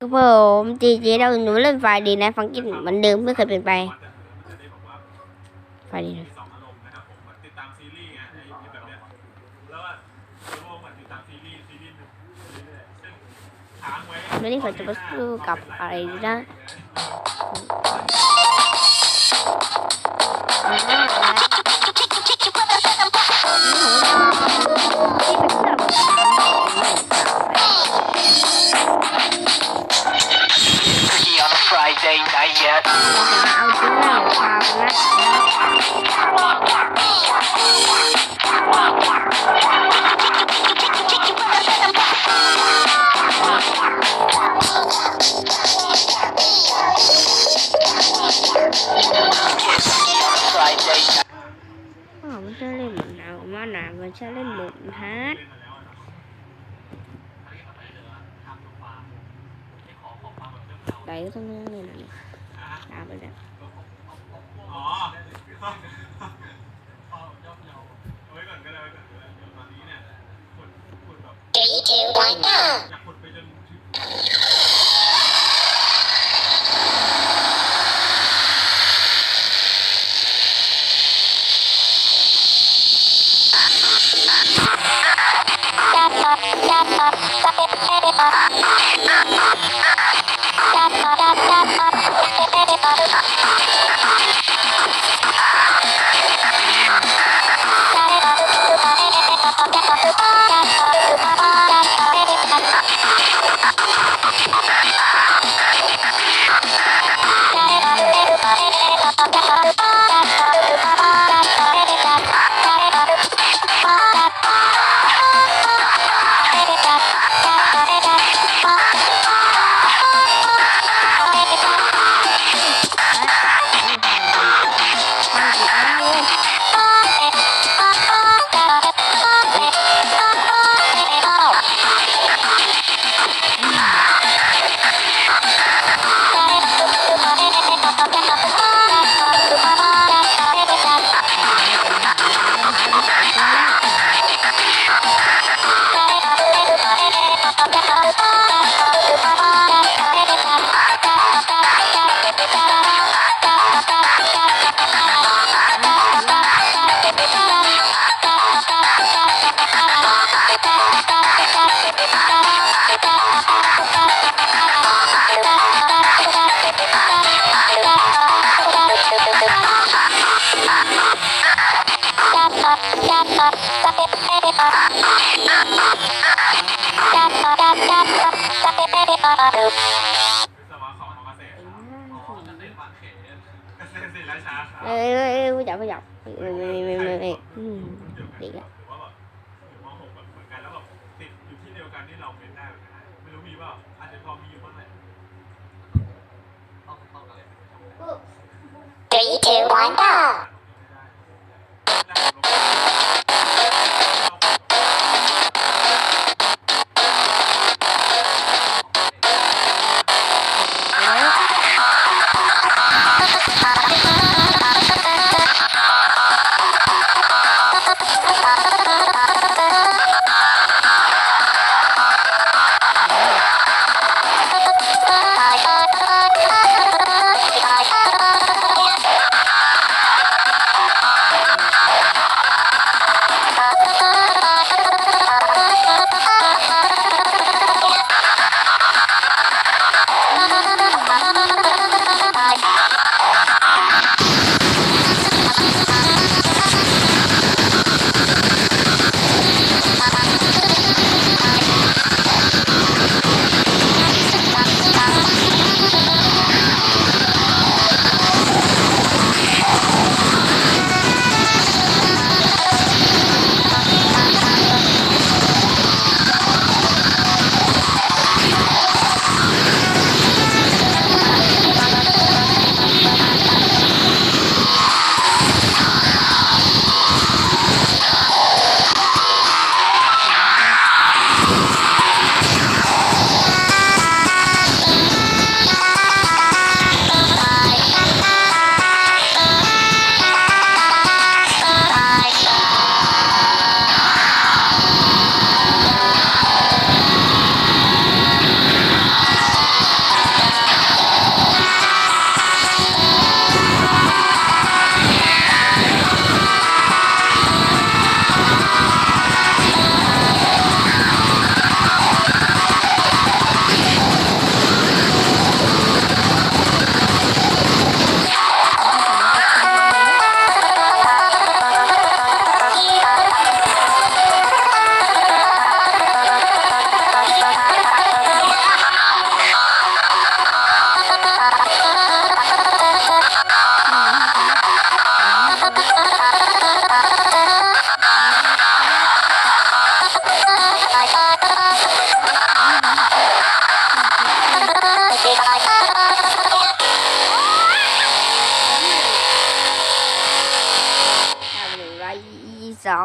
ครับผมจีจีเราหนูเล่นไฟดีนะ ฟังกินเหมือนเดิมไม่เคยเปลี่ยนไปไฟดีนะสองอารมณ์นะครับผมเหมือนติดตามซีรีส์ไงไอ้ไอ้แบบเนี้ยแล้วว่าโลเหมือนติดตามซีรีส์ซีรีส์หนึ่งเรื่อยๆซึ่งค้างไว้วันนี้ผมจะไปสู้กับอะไรนะ อ๋อมันจะเล่นหมือนหนาวมาหนามันจะเล่นหมุนฮาร์ดไหลก็ต้องนั่งเลยนะเนี่ยตามไปแล้วอ๋อเอาไว้ก่อนก็ได้ไว้ก่อนก็ได้เดี๋ยวตอนนี้เนี่ยขุดขุดแบบ Three, two, one, go! อยากขุดไปจนถึง วิ เกษตรศิลป์ราชาครับเอ้ยเอ้ยเอ้ยไม่จับไม่จับไม่ไม่ไม่ไม่ไม่อืมเดียวกันดีหละรือว่าแบบอ สอ